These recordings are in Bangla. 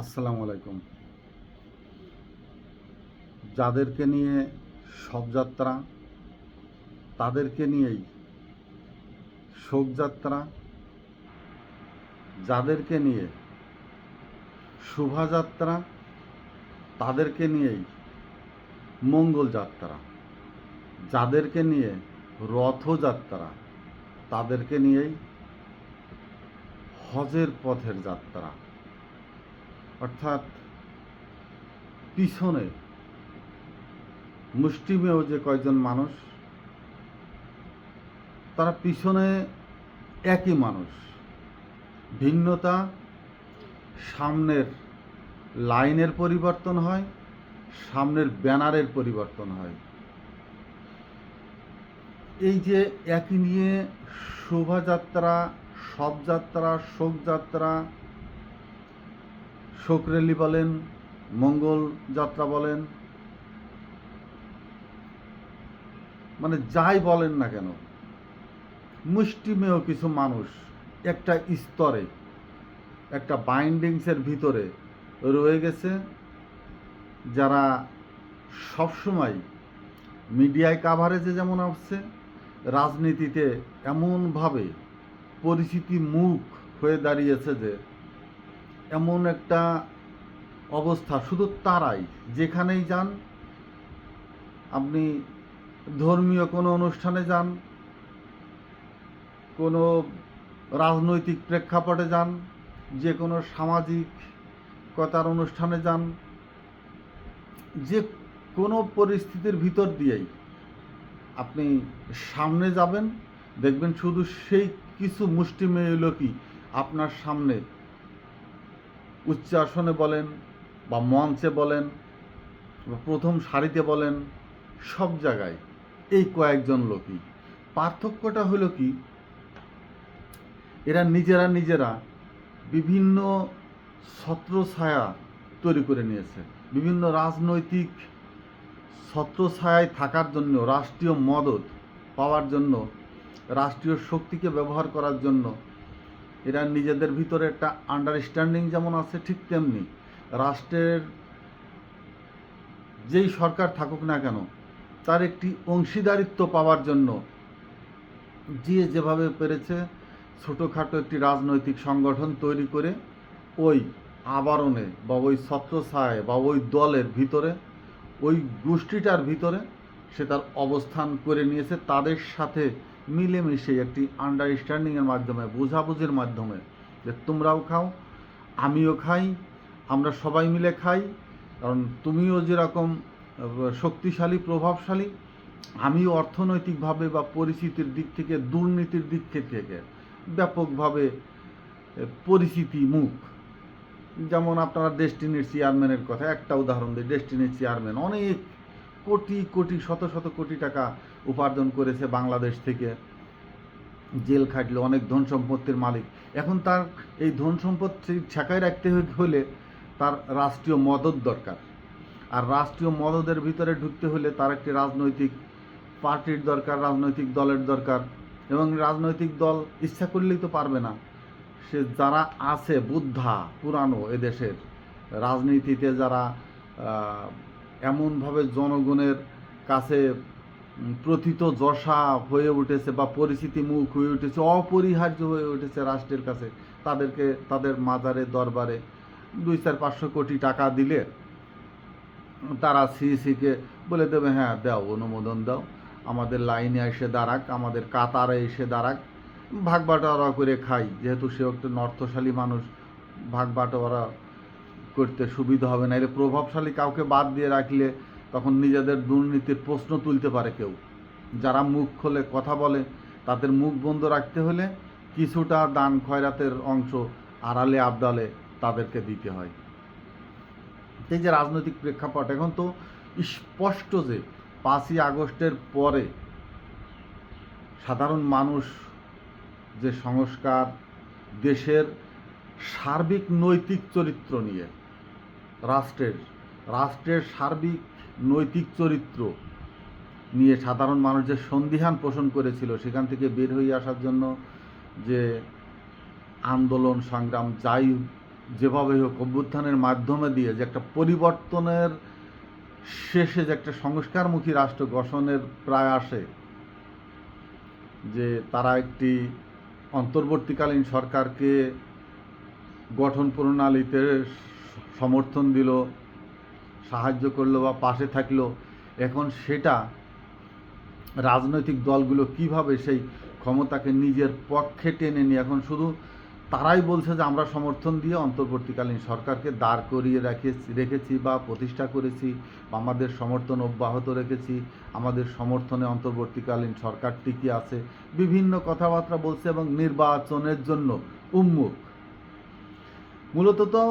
আসসালামু আলাইকুম। যাদেরকে নিয়ে শবযাত্রা তাদেরকে নিয়েই শোকযাত্রা যাদেরকে নিয়ে শোভাযাত্রা তাদেরকে নিয়েই মঙ্গলযাত্রা যাদেরকে নিয়ে রথযাত্রা তাদেরকে নিয়েই হজের পথের যাত্রা। অর্থাৎ পিছনে মুষ্টিমেয় যে কয়জন মানুষ, তারা পিছনে একই মানুষ। ভিন্নতা সামনের লাইনের পরিবর্তন হয়, সামনের ব্যানারের পরিবর্তন হয়। এই যে একই নিয়ে শোভাযাত্রা, শবযাত্রা, শোকযাত্রা শোক র্যালি বলেন, মঙ্গল যাত্রা বলেন মানে যাই বলেন না কেন, মুষ্টিমেয় কিছু মানুষ একটা স্তরে, একটা বাইন্ডিংসের ভিতরে রয়ে গেছে, যারা সবসময় মিডিয়ায় কাভারেজে যেমন আসছে, রাজনীতিতে এমনভাবে পরিচিতি মুখ হয়ে দাঁড়িয়েছে যে এমন একটা অবস্থা, শুধু তারাই, যেখানেই যান, আপনি ধর্মীয় কোনো অনুষ্ঠানে যান, কোনো রাজনৈতিক প্রেক্ষাপটে যান, যে কোনো সামাজিক সামাজিকতার অনুষ্ঠানে যান, যে কোনো পরিস্থিতির ভিতর দিয়েই আপনি সামনে যাবেন, দেখবেন শুধু সেই কিছু মুষ্টিমেয় লোকই আপনার সামনে উচ্চ আসনে বলেন বা মঞ্চে বলেন বা প্রথম সারিতে বলেন, সব জায়গায় এই কয়েকজন লোকই। পার্থক্যটা হলো কি, এরা নিজেরা নিজেরা বিভিন্ন ছত্রছায়া তৈরি করে নিয়েছে। বিভিন্ন রাজনৈতিক ছত্রছায়ায় থাকার জন্য, রাষ্ট্রীয় মদত পাওয়ার জন্য, রাষ্ট্রীয় শক্তিকে ব্যবহার করার জন্য এরা নিজেদের ভিতরে একটা আন্ডারস্ট্যান্ডিং যেমন আছে ঠিক তেমনি রাষ্ট্রের যেই সরকার থাকুক না কেন, তার একটি অংশীদারিত্ব পাওয়ার জন্য যে যেভাবে পেরেছে ছোটোখাটো একটি রাজনৈতিক সংগঠন তৈরি করে ওই আবরণে বা ওই ছত্রছায় বা ওই দলের ভিতরে, ওই গোষ্ঠীটার ভিতরে সে তার অবস্থান করে নিয়েছে। তাদের সাথে মিলেমিশে একটি আন্ডারস্ট্যান্ডিংয়ের মাধ্যমে, বোঝাবুঝির মাধ্যমে যে তোমরাও খাও, আমিও খাই, আমরা সবাই মিলে খাই, কারণ তুমিও যেরকম শক্তিশালী, প্রভাবশালী, আমিও অর্থনৈতিকভাবে বা পরিচিতির দিক থেকে, দুর্নীতির দিক থেকে ব্যাপকভাবে পরিচিতি মুখ যেমন আপনারা ডেস্টিনির চেয়ারম্যানের কথা, একটা উদাহরণ দিই ডেস্টিনির চেয়ারম্যান অনেক কোটি কোটি, শত শত কোটি টাকা উপার্জন করেছে বাংলাদেশ থেকে। জেল খাটলে, অনেক ধন সম্পত্তির মালিক। এখন তার এই ধন সম্পত্তি ঠেকায় রাখতে হলে তার রাষ্ট্রীয় মদত দরকার। আর রাষ্ট্রীয় মদদের ভিতরে ঢুকতে হলে তার একটি রাজনৈতিক পার্টির দরকার, রাজনৈতিক দলের দরকার। এবং রাজনৈতিক দল ইচ্ছা করলেই তো পারবে না। সে যারা আছে, বুদ্ধা, পুরানো এদেশের রাজনীতিতে যারা এমনভাবে জনগণের কাছে প্রথিত যশা হয়ে উঠেছে বা পরিচিতি মুখ হয়ে উঠেছে, অপরিহার্য হয়ে উঠেছে রাষ্ট্রের কাছে। তাদেরকে, তাদের মাজারে, দরবারে দুই চার পাঁচশো কোটি টাকা দিলে তারা সিইসিকে বলে দেবে হ্যাঁ দাও, অনুমোদন দাও। আমাদের লাইনে এসে দাঁড়াক, আমাদের কাতারে এসে দাঁড়াক। ভাগ বাটোয়ারা করে খাই। যেহেতু সে একটা নর্থশালী মানুষ, ভাগ বাটোয়ারা করতে সুবিধা হবে না। এলে প্রভাবশালী কাউকে বাদ দিয়ে রাখলে তখন নিজেদের দুর্নীতির প্রশ্ন তুলতে পারে কেউ। যারা মুখ খোলে কথা বলে, তাদের মুখ বন্ধ রাখতে হলে কিছুটা দান খয়রাতের অংশ আড়ালে আবদালে তাদেরকে দিতে হয়। এই যে রাজনৈতিক প্রেক্ষাপট, এখন তো স্পষ্ট যে পাঁচই আগস্টের পরে সাধারণ মানুষ যে সংস্কার, দেশের সার্বিক নৈতিক চরিত্র নিয়ে, রাষ্ট্রের রাষ্ট্রের সার্বিক নৈতিক চরিত্র নিয়ে সাধারণ মানুষ যে সন্দিহান পোষণ করেছিল, সেখান থেকে বের হয়ে আসার জন্য যে আন্দোলন, সংগ্রাম, যাই যেভাবে হোক, অভ্যুত্থানের মাধ্যমে দিয়ে যে একটা পরিবর্তনের শেষে যে একটা সংস্কারমুখী রাষ্ট্র গঠনের প্রায় আসে যে তারা একটি অন্তর্বর্তীকালীন সরকারকে গঠন প্রণালীতে সমর্থন দিল সাহায্য করল বা পাশে থাকল, এখন সেটা রাজনৈতিক দলগুলো কীভাবে সেই ক্ষমতাকে নিজের পক্ষে টেনে নিয়ে, এখন শুধু তারাই বলছে যে আমরা সমর্থন দিয়ে অন্তর্বর্তীকালীন সরকারকে দাঁড় করিয়ে রেখেছি রেখেছি বা প্রতিষ্ঠা করেছি বা আমাদের সমর্থন অব্যাহত রেখেছি, আমাদের সমর্থনে অন্তর্বর্তীকালীন সরকার টিকে আছে। বিভিন্ন কথাবার্তা বলছে এবং নির্বাচনের জন্য উন্মুখ মূলত তো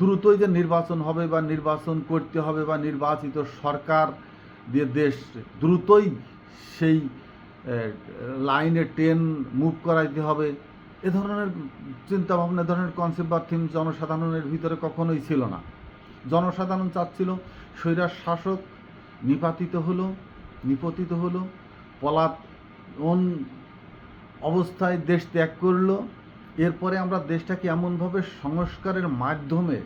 দ্রুতই যে নির্বাচন হবে বা নির্বাচন করতে হবে বা নির্বাচিত সরকার দিয়ে দেশ, দ্রুতই সেই লাইনে ট্রেন মুভ করাইতে হবে। এ ধরনের চিন্তা ভাবনা এ ধরনের কনসেপ্ট বা থিম জনসাধারণের ভিতরে কখনোই ছিল না। জনসাধারণ চাচ্ছিল স্বৈরার শাসক নিপাতিত হলো, নিপতিত হলো, পলাতন অবস্থায় দেশ ত্যাগ করল এরপরে আমরা দেশটাকে এমনভাবে সংস্কারের মাধ্যমে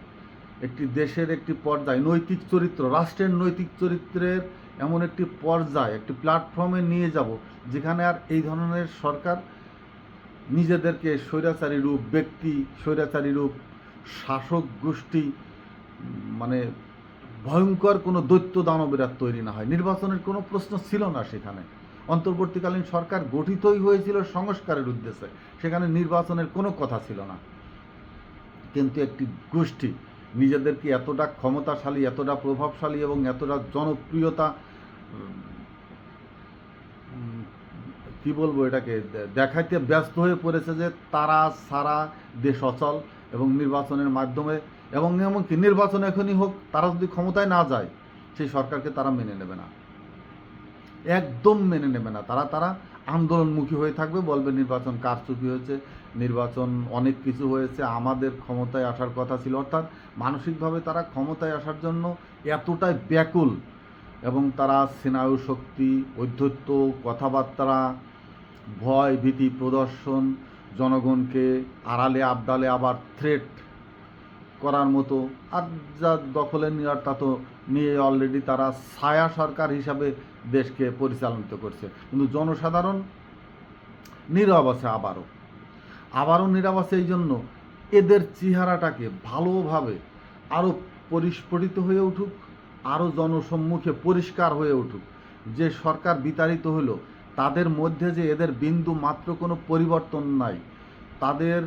একটি দেশের একটি পর্যায়ে, নৈতিক চরিত্র, রাষ্ট্রের নৈতিক চরিত্রের এমন একটি পর্যায়ে, একটি প্ল্যাটফর্মে নিয়ে যাব, যেখানে আর এই ধরনের সরকার নিজেদেরকে স্বৈরাচারী রূপ, ব্যক্তি স্বৈরাচারী রূপ, শাসক গোষ্ঠী মানে ভয়ঙ্কর কোনো দৈত্য দানবের তৈরি না হয়। নির্বাচনের কোনো প্রশ্ন ছিল না সেখানে। অন্তর্বর্তীকালীন সরকার গঠিতই হয়েছিল সংস্কারের উদ্দেশ্যে। সেখানে নির্বাচনের কোনো কথা ছিল না। কিন্তু একটি গোষ্ঠী নিজেদেরকে এতটা ক্ষমতাশালী, এতটা প্রভাবশালী এবং এতটা জনপ্রিয়তা কি বলব এটাকে দেখাইতে ব্যস্ত হয়ে পড়েছে যে তারা সারা দেশ অচল এবং নির্বাচনের মাধ্যমে এবং এমনকি নির্বাচন এখনই হোক, তারা যদি ক্ষমতায় না যায়, সেই সরকারকে তারা মেনে নেবে না। একদম মেনে নেবে না। তারা তারা আন্দোলনমুখী হয়ে থাকবে, বলবে নির্বাচন কারচুপি হয়েছে, নির্বাচন অনেক কিছু হয়েছে, আমাদের ক্ষমতায় আসার কথা ছিল। অর্থাৎ মানসিকভাবে তারা ক্ষমতায় আসার জন্য এতটাই ব্যাকুল এবং তারা স্নায়ু শক্তি ঔদ্ধত্য কথাবার্তা, ভয়, ভীতি, প্রদর্শন, জনগণকে আড়ালে, আবডালে আবার থ্রেট করার মতো আর যা দখলে নেওয়ার তা তো নিয়ে অলরেডি তারা ছায়া সরকার হিসাবে দেশকে পরিচালিত করছে। কিন্তু জনসাধারণ নীরব আছে আবারও। আবারও নীরব আছে এই জন্য এদের চেহারাটাকে ভালোভাবে আরও পরিস্ফুটিত হয়ে উঠুক আরও জনসম্মুখে পরিষ্কার হয়ে উঠুক। যে সরকার বিতাড়িত হলো, তাদের মধ্যে যে এদের বিন্দু মাত্র কোনো পরিবর্তন নাই। তাদের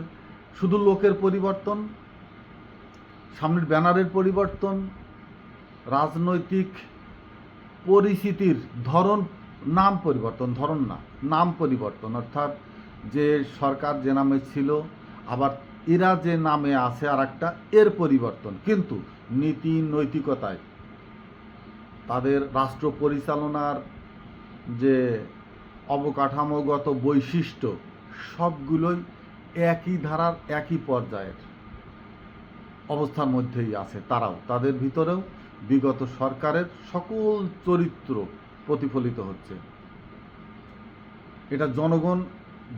শুধু লোকের পরিবর্তন, সামনের ব্যানারের পরিবর্তন রাজনৈতিক পরিস্থিতির ধরন নাম পরিবর্তন, ধরন না, নাম পরিবর্তন। অর্থাৎ যে সরকার যে নামে ছিল, আবার এরা যে নামে আছে আর একটা এর পরিবর্তন। কিন্তু নীতি নৈতিকতায় তাদের রাষ্ট্র পরিচালনার যে অবকাঠামোগত বৈশিষ্ট্য, সবগুলোই একই ধারার, একই পর্যায়ের অবস্থার মধ্যেই আছে তারাও। তাদের ভিতরেও বিগত সরকারের সকল চরিত্র প্রতিফলিত হচ্ছে। এটা জনগণ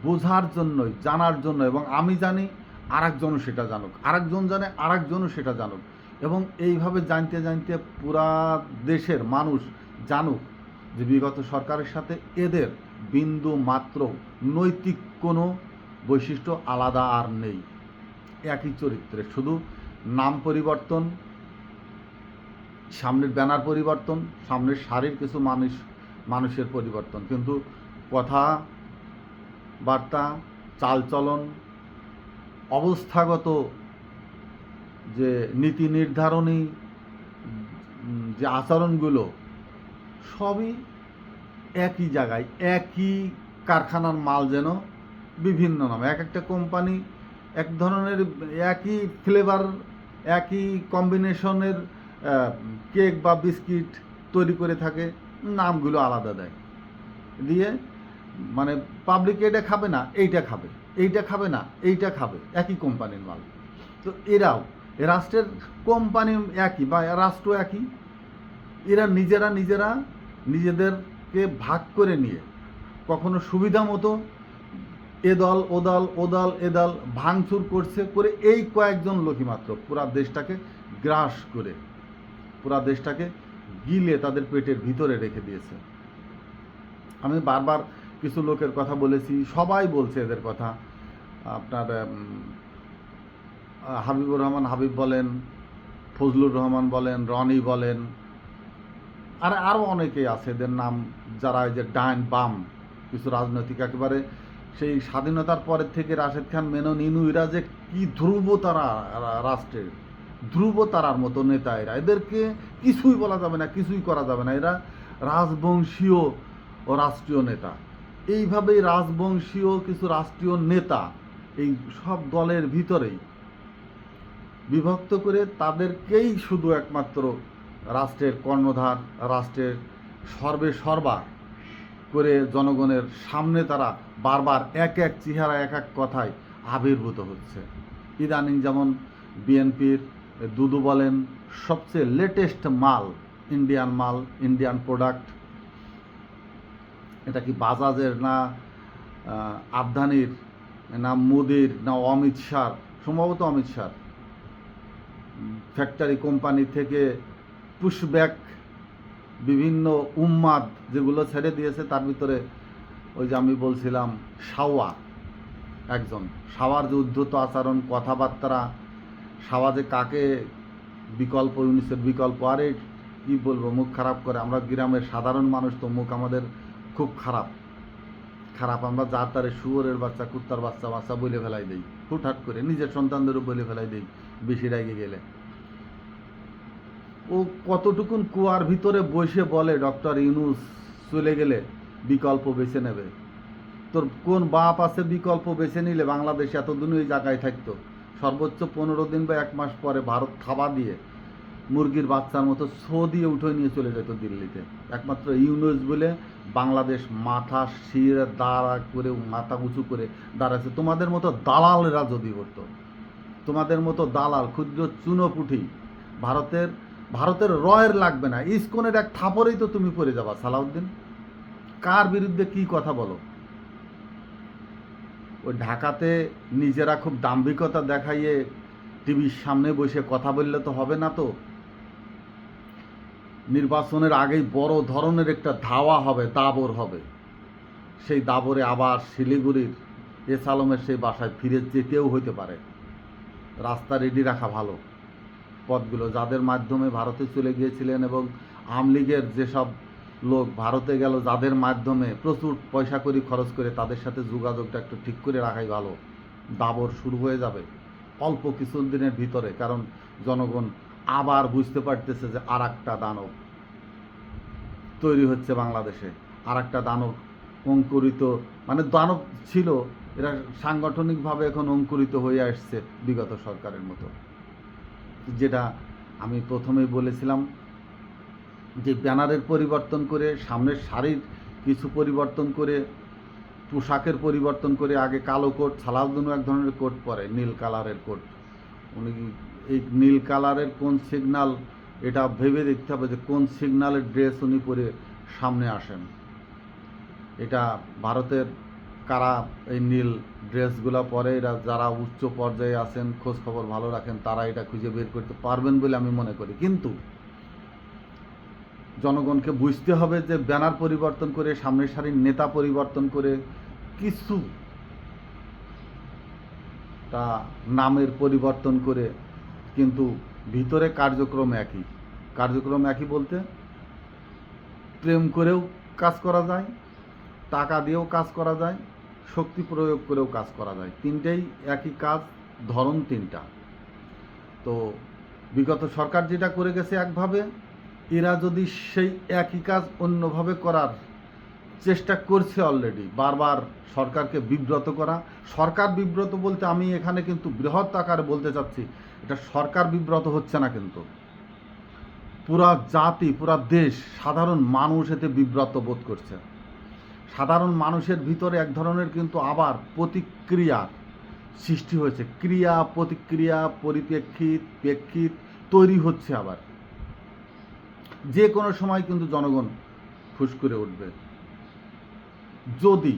বোঝার জন্যই, জানার জন্য এবং আমি জানি আরেকজনও সেটা জানুক, আরেকজন জানে, আরেকজনও সেটা জানুক এবং এইভাবে জানতে জানতে পুরা দেশের মানুষ জানুক যে বিগত সরকারের সাথে এদের বিন্দু মাত্র নৈতিক কোনো বৈশিষ্ট্য আলাদা আর নেই। একই চরিত্রে, শুধু নাম পরিবর্তন সামনের ব্যানার পরিবর্তন, সামনের শাড়ির কিছু মানুষ, মানুষের পরিবর্তন। কিন্তু কথা, বার্তা, চালচলন, অবস্থাগত যে নীতি নির্ধারণী যে আচরণগুলো, সবই একই জায়গায়, একই কারখানার মাল যেন বিভিন্ন নামে। এক একটা কোম্পানি এক ধরনের, একই ফ্লেভার একই কম্বিনেশনের কেক বা বিস্কিট তৈরি করে থাকে, নামগুলো আলাদা দেয়। দিয়ে মানে পাবলিক এটা খাবে না, এইটা খাবে এইটা খাবে না, এইটা খাবে, একই কোম্পানির মাল। তো এরাও, রাষ্ট্রের কোম্পানি একই বা রাষ্ট্র একই, এরা নিজেরা নিজেরা নিজেদেরকে ভাগ করে নিয়ে কখনো সুবিধা মতো এ দল, ও দল ও দল, এ দল ভাঙচুর করছে, করে এই কয়েকজন লোকই মাত্র পুরা দেশটাকে গ্রাস করে পুরা দেশটাকে গিলে তাদের পেটের ভিতরে রেখে দিয়েছে। আমি বারবার কিছু লোকের কথা বলেছি, সবাই বলছে এদের কথা। আপনার হাবিবুর রহমান হাবিব বলেন, ফজলুর রহমান বলেন, রনি বলেন, আর আরও অনেকেই আছে, এদের নাম যারা এই যে ডাইন বাম, কিছু রাজনৈতিক একেবারে সেই স্বাধীনতার পরের থেকে রাশেদ খান, মেনন ইনুইরা যে কি ধ্রুব তারা রাষ্ট্রের। ধ্রুব তারার মতো নেতা এরা। এদেরকে কিছুই বলা যাবে না, কিছুই করা যাবে না। এরা রাজবংশীয় ও রাষ্ট্রীয় নেতা। এইভাবেই রাজবংশীয় কিছু রাষ্ট্রীয় নেতা এই সব দলের ভিতরেই বিভক্ত করে তাদেরকেই শুধু একমাত্র রাষ্ট্রের কর্ণধার, রাষ্ট্রের সর্বে সর্বা করে জনগণের সামনে তারা বারবার এক এক চেহারা, এক এক কথায় আবির্ভূত হচ্ছে। ইদানিং যেমন বিএনপির দুদু বলেন, সবচেয়ে লেটেস্ট মাল ইন্ডিয়ান মাল ইন্ডিয়ান প্রোডাক্ট এটা কি বাজাজের না আবধানির, না মোদির, না অমিত শাহ সম্ভবত অমিত শাহ ফ্যাক্টরি কোম্পানি থেকে পুশব্যাক বিভিন্ন উম্মাদ যেগুলো ছেড়ে দিয়েছে, তার ভিতরে ওই যে আমি বলছিলাম সাওয়া একজন। সাওয়ার যে উদ্ধত আচরণ, কথাবার্তা সাওয়া কাকে বিকল্প ইউনিসের বিকল্প, আরে কি বলব, মুখ খারাপ করে। আমরা গ্রামের সাধারণ মানুষ তো, মুখ আমাদের খুব খারাপ। খারাপ আমরা যার তারে শুয়োরের বাচ্চা, কুত্তার বাচ্চা বাচ্চা বলে ফেলাই দিই। হুটহাট করে নিজের সন্তানদেরও বলে ফেলাই দিই, বেশি রাগে গেলে। ও কতটুকুন কুয়ার ভিতরে বসে বলে, ডক্টর ইউনুস চলে গেলে বিকল্প বেছে নেবে। তোর কোন বাপ আছে বিকল্প বেছে নিলে বাংলাদেশ এতদিন ওই জায়গায় থাকতো? সর্বোচ্চ পনেরো দিন বা এক মাস পরে ভারত থাবা দিয়ে মুরগির বাচ্চার মতো ছো দিয়ে উঠে নিয়ে চলে যেত দিল্লিতে। একমাত্র ইউনুস বলে বাংলাদেশ মাথা শির, দাঁড়া করে, মাথা উঁচু করে দাঁড়াচ্ছে। তোমাদের মতো দালালরা যদি করতো তোমাদের মতো দালাল, ক্ষুদ্র চুনোপুঠি, ভারতের ভারতের রয়ের লাগবে না। ইস্কনের এক থাপরেই তো তুমি পড়ে যাবা, সালাউদ্দিন। কার বিরুদ্ধে কি কথা বলো? ওই ঢাকাতে নিজেরা খুব দাম্ভিকতা দেখাইয়ে টিভির সামনে বসে কথা বললে তো হবে না তো। নির্বাচনের আগেই বড় ধরনের একটা ধাওয়া হবে, দাবর হবে। সেই দাবরে আবার শিলিগুড়ির এস আলমের সেই বাসায় ফিরে যেতেও হইতে পারে। রাস্তা রেডি রাখা ভালো। পথগুলো যাদের মাধ্যমে ভারতে চলে গিয়েছিলেন এবং আওয়ামী লীগের যেসব লোক ভারতে গেল, যাদের মাধ্যমে প্রচুর পয়সা করি খরচ করে তাদের সাথে যোগাযোগটা একটু ঠিক করে রাখাই ভালো। দাবর শুরু হয়ে যাবে অল্প কিছু দিনের ভিতরে, কারণ জনগণ আবার বুঝতে পারতেছে যে আর একটা দানব তৈরি হচ্ছে বাংলাদেশে। আর একটা দানব অঙ্কুরিত মানে দানব ছিল, এরা সাংগঠনিকভাবে এখন অঙ্কুরিত হয়ে আসছে বিগত সরকারের মতো। যেটা আমি প্রথমেই বলেছিলাম যে ব্যানারের পরিবর্তন করে, সামনের শাড়ির কিছু পরিবর্তন করে, পোশাকের পরিবর্তন করে আগে কালো কোট, সালাউদ্দিনও এক ধরনের কোট পরে, নীল কালারের কোট। উনি এই নীল কালারের কোন সিগনাল, এটা ভেবে দেখতে হবে যে কোন সিগনালের ড্রেস উনি পরে সামনে আসেন। এটা ভারতের কারা এই নীল ড্রেসগুলো পরে, এরা যারা উচ্চ পর্যায়ে আছেন, খোঁজ খবর ভালো রাখেন, তারা এটা খুঁজে বের করতে পারবেন বলে আমি মনে করি। কিন্তু জনগণকে বুঝতে হবে যে ব্যানার পরিবর্তন করে, সামনের সারির নেতা পরিবর্তন করে কিছু তা নামের পরিবর্তন করে, কিন্তু ভিতরে কার্যক্রম একই। কার্যক্রম একই বলতে প্রেম করেও কাজ করা যায়, টাকা দিয়েও কাজ করা যায়, শক্তি প্রয়োগ করেও কাজ করা যায়। তিনটেই একই কাজ, ধরন তিনটা। তো বিগত সরকার যেটা করে গেছে একভাবে এরা যদি সেই একই কাজ অন্যভাবে করার চেষ্টা করছে অলরেডি বারবার সরকারকে বিব্রত করা। সরকার বিব্রত বলতে আমি এখানে কিন্তু বৃহৎ আকারে বলতে চাচ্ছি, এটা সরকার বিব্রত হচ্ছে না কিন্তু। পুরা জাতি, পুরা দেশ সাধারণ মানুষ এতে বিব্রত বোধ করছে। সাধারণ মানুষের ভিতরে এক ধরনের কিন্তু আবার প্রতিক্রিয়া সৃষ্টি হয়েছে। ক্রিয়া, প্রতিক্রিয়া, পরিপ্রেক্ষিত, প্রেক্ষিত তৈরি হচ্ছে আবার। যে কোনো সময় কিন্তু জনগণ ফুস করে উঠবে। যদি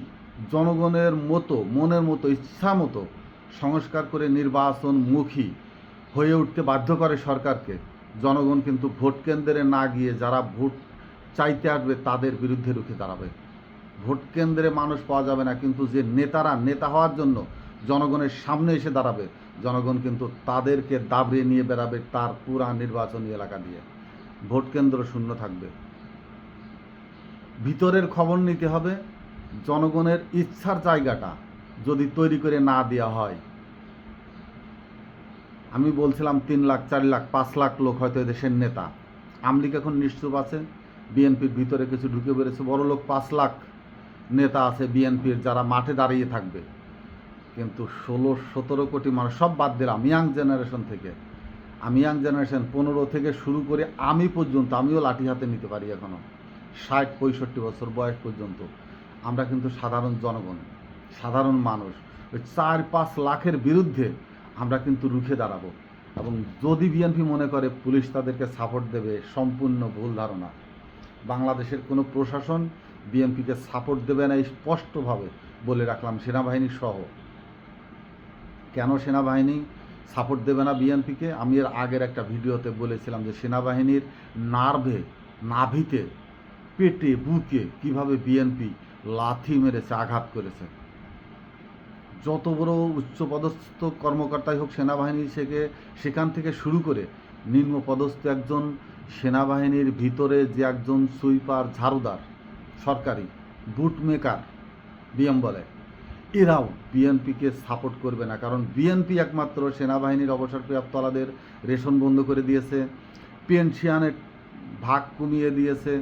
জনগণের মতো, মনের মতো, ইচ্ছা মতো সংস্কার করে নির্বাচনমুখী হয়ে উঠতে বাধ্য করে সরকারকে, জনগণ কিন্তু ভোট কেন্দ্রে না গিয়ে যারা ভোট চাইতে আসবে তাদের বিরুদ্ধে রুখে দাঁড়াবে। ভোট কেন্দ্রে মানুষ পাওয়া যাবে না, কিন্তু যে নেতারা নেতা হওয়ার জন্য জনগণের সামনে এসে দাঁড়াবে, জনগণ কিন্তু তাদেরকে দাবড়িয়ে নিয়ে বেড়াবে তার পুরা নির্বাচনী এলাকা দিয়ে ভোট কেন্দ্র শূন্য থাকবে। ভিতরের খবর নিতে হবে, জনগণের ইচ্ছার জায়গাটা যদি তৈরি করে না দেওয়া হয়। আমি বলছিলাম তিন লাখ, চার লাখ, পাঁচ লাখ লোক হয়তো দেশের নেতা। আমলিক এখন নিশ্চুপ আছে বিএনপির ভিতরে কিছু ঢুকে বেড়েছে, বড় লোক পাঁচ লাখ নেতা আছে বিএনপির যারা মাঠে দাঁড়িয়ে থাকবে। কিন্তু ষোলো, সতেরো কোটি মানুষ, সব বাদ দিলাম, ইয়াং জেনারেশন থেকে। আমি ইয়াং জেনারেশন পনেরো থেকে শুরু করে আমি পর্যন্ত, আমিও লাঠি হাতে নিতে পারি এখনও ষাট, পঁয়ষট্টি বছর বয়স পর্যন্ত আমরা কিন্তু সাধারণ জনগণ, সাধারণ মানুষ। ওই চার পাঁচ লাখের বিরুদ্ধে আমরা কিন্তু রুখে দাঁড়াবো। এবং যদি বিএনপি মনে করে পুলিশ তাদেরকে সাপোর্ট দেবে, সম্পূর্ণ ভুল ধারণা। বাংলাদেশের কোনো প্রশাসন বিএনপিকে সাপোর্ট দেবে না, স্পষ্টভাবে বলে রাখলাম, সেনাবাহিনী সহ। কেন সেনাবাহিনী? সাপোর্ট দেবে না বিএনপিকে। আমি এর আগের একটা ভিডিওতে বলেছিলাম যে সেনাবাহিনীর নার্ভে, নাভিতে, পেটে, বুকে কীভাবে বিএনপি লাথি মেরেছে, আঘাত করেছে। যত বড় উচ্চপদস্থ কর্মকর্তাই হোক সেনাবাহিনী থেকে, সেখান থেকে শুরু করে নিম্ন পদস্থ একজন সেনাবাহিনীর ভিতরে যে একজন সুইপার, ঝাড়ুদার, সরকারি, বুটমেকার, বিএম বলে এরাও বিএনপিকে সাপোর্ট করবে না, কারণ বিএনপি একমাত্র সেনাবাহিনীর অবসরপ্রাপ্তলাদের রেশন বন্ধ করে দিয়েছে, পেনশিয়ানের ভাগ কমিয়ে দিয়েছে,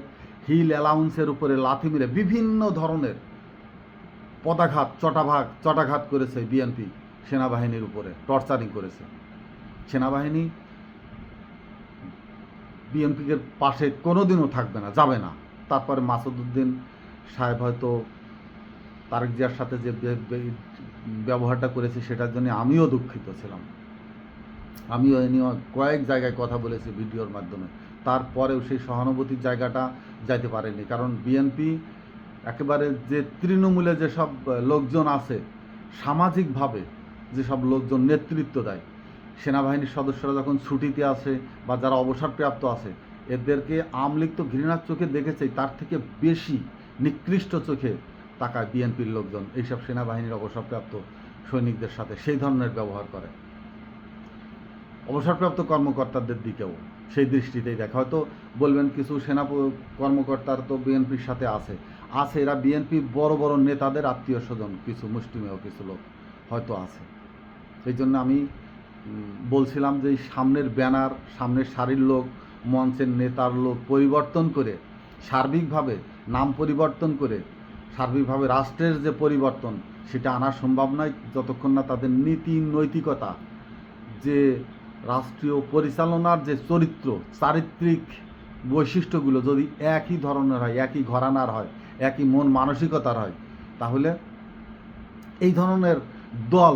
হিল অ্যালাউন্সের উপরে লাথি মেরে বিভিন্ন ধরনের পদাঘাত, চটাভাগ, চটাঘাত করেছে বিএনপি সেনাবাহিনীর উপরে, টর্চারিং করেছে। সেনাবাহিনী বিএনপিকে পাশে কোনোদিনও থাকবে না, যাবে না। তারপরে মাসুদুদ্দিন সাহেব হয়তো তারেক জিয়ার সাথে যে ব্যবহারটা করেছে সেটার জন্য আমিও দুঃখিত ছিলাম। আমিও এ নিয়ে কয়েক জায়গায় কথা বলেছি ভিডিওর মাধ্যমে। তারপরেও সেই সহানুভূতির জায়গাটা যাইতে পারেনি। কারণ বিএনপি একেবারে যে তৃণমূলে যেসব লোকজন আছে, সামাজিকভাবে যেসব লোকজন নেতৃত্ব দেয়, সেনাবাহিনীর সদস্যরা যখন ছুটিতে আসে বা যারা অবসরপ্রাপ্ত আছে, এদেরকে আমলিক তো ঘৃণার চোখে দেখেছে, তার থেকে বেশি নিকৃষ্ট চোখে তাকায় বিএনপির লোকজন, এইসব সেনাবাহিনীর অবসরপ্রাপ্ত সৈনিকদের সাথে সেই ধরনের ব্যবহার করে। অবসরপ্রাপ্ত কর্মকর্তাদের দিকেও সেই দৃষ্টিতেই দেখে। হয়তো বলবেন কিছু সেনা কর্মকর্তার তো বিএনপির সাথে আছে। আছে, এরা বিএনপি বড় বড় নেতাদের আত্মীয় স্বজন, কিছু মুষ্টিমেয়, কিছু লোক হয়তো আছে। এই জন্য আমি বলছিলাম যে সামনের ব্যানার, সামনের সারির লোক, মঞ্চের নেতার লোক পরিবর্তন করে, সার্বিকভাবে নাম পরিবর্তন করে সার্বিকভাবে রাষ্ট্রের যে পরিবর্তন, সেটা আনা সম্ভব নয়, যতক্ষণ না তাদের নীতি, নৈতিকতা, যে রাষ্ট্রীয় পরিচালনার যে চরিত্র, চারিত্রিক বৈশিষ্ট্যগুলো যদি একই ধরনের হয়, একই ঘরানার হয়, একই মন মানসিকতার হয়, তাহলে এই ধরনের দল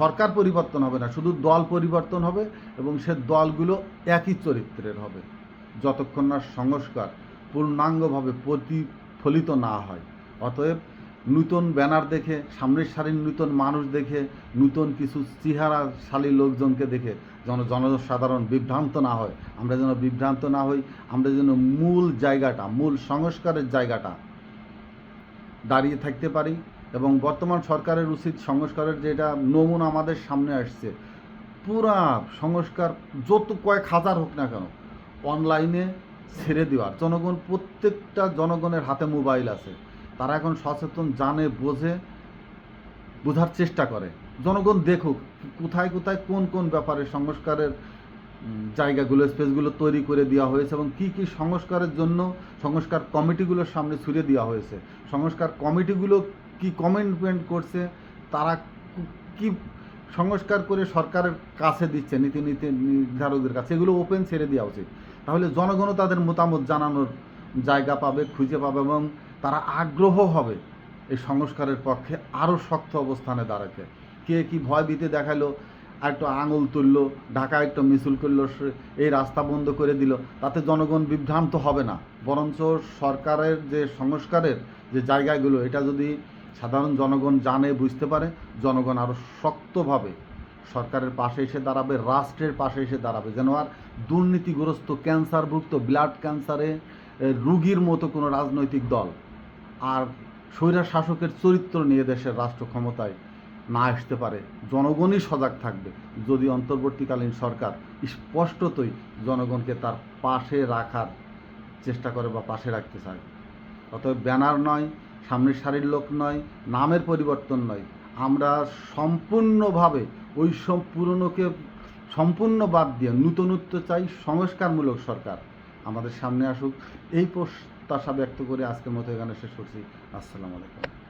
সরকার পরিবর্তন হবে না, শুধু দল পরিবর্তন হবে এবং সে দলগুলো একই চরিত্রের হবে, যতক্ষণ না সংস্কার পূর্ণাঙ্গভাবে প্রতিফলিত না হয়। অতএব নূতন ব্যানার দেখে, সামনের সারির নূতন মানুষ দেখে, নূতন কিছু চেহারাশালী লোকজনকে দেখে যেন জনসাধারণ বিভ্রান্ত না হয়। আমরা যেন বিভ্রান্ত না হই, আমরা যেন মূল জায়গাটা, মূল সংস্কারের জায়গাটা দাঁড়িয়ে থাকতে পারি এবং বর্তমান সরকারের উচিত সংস্কারের যেটা নমুনা আমাদের সামনে আসছে, পুরা সংস্কার যত কয়েক হাজার হোক না কেন, অনলাইনে ছেড়ে দেওয়ার। জনগণ, প্রত্যেকটা জনগণের হাতে মোবাইল আছে। তারা এখন সচেতন জানে, বোঝে, বোঝার চেষ্টা করে। জনগণ দেখুক কোথায় কোথায় কোন কোন ব্যাপারে সংস্কারের জায়গাগুলো, স্পেসগুলো তৈরি করে দেওয়া হয়েছে এবং কি কি সংস্কারের জন্য সংস্কার কমিটিগুলোর সামনে ছুড়ে দেওয়া হয়েছে। সংস্কার কমিটিগুলো কি কমেন্টমেন্ট করছে, তারা কু- সংস্কার করে সরকারের কাছে দিচ্ছে, নীতি নীতি নির্ধারকদের কাছে, এগুলো ওপেন ছেড়ে দেওয়া উচিত। তাহলে জনগণও তাদের মতামত জানানোর জায়গা পাবে, খুঁজে পাবে এবং তারা আগ্রহ হবে এই সংস্কারের পক্ষে আরও শক্ত অবস্থানে দাঁড়াতে। কে কি ভয় ভীতি দেখাল, একটু আঙুল তুললো ঢাকা একটা মিছিল করল এই রাস্তা বন্ধ করে দিল, তাতে জনগণ বিভ্রান্ত হবে না। বরঞ্চ সরকারের যে সংস্কারের যে জায়গাগুলো, এটা যদি সাধারণ জনগণ জানে, বুঝতে পারে, জনগণ আরও শক্তভাবে সরকারের পাশে এসে দাঁড়াবে, রাষ্ট্রের পাশে এসে দাঁড়াবে। যেন আর দুর্নীতিগ্রস্ত, ক্যান্সারভুক্ত, ব্লাড ক্যান্সারে রুগীর মতো কোনো রাজনৈতিক দল আর স্বৈরা শাসকের চরিত্র নিয়ে দেশের রাষ্ট্র ক্ষমতায় না আসতে পারে, জনগণই সজাগ থাকবে। যদি অন্তর্বর্তীকালীন সরকার স্পষ্টতই জনগণকে তার পাশে রাখার চেষ্টা করে বা পাশে রাখতে চায়, অতএব ব্যানার নয়, সামনের সারির লোক নয়, নামের পরিবর্তন নয়, আমরা সম্পূর্ণভাবে ওই সব পুরনোকে সম্পূর্ণ বাদ দিয়ে নূতনত্ব চাই, সংস্কারমূলক সরকার আমাদের সামনে আসুক। এই প্রত্যাশা ব্যক্ত করে আজকের মতো এখানে শেষ করছি। আসসালামু আলাইকুম।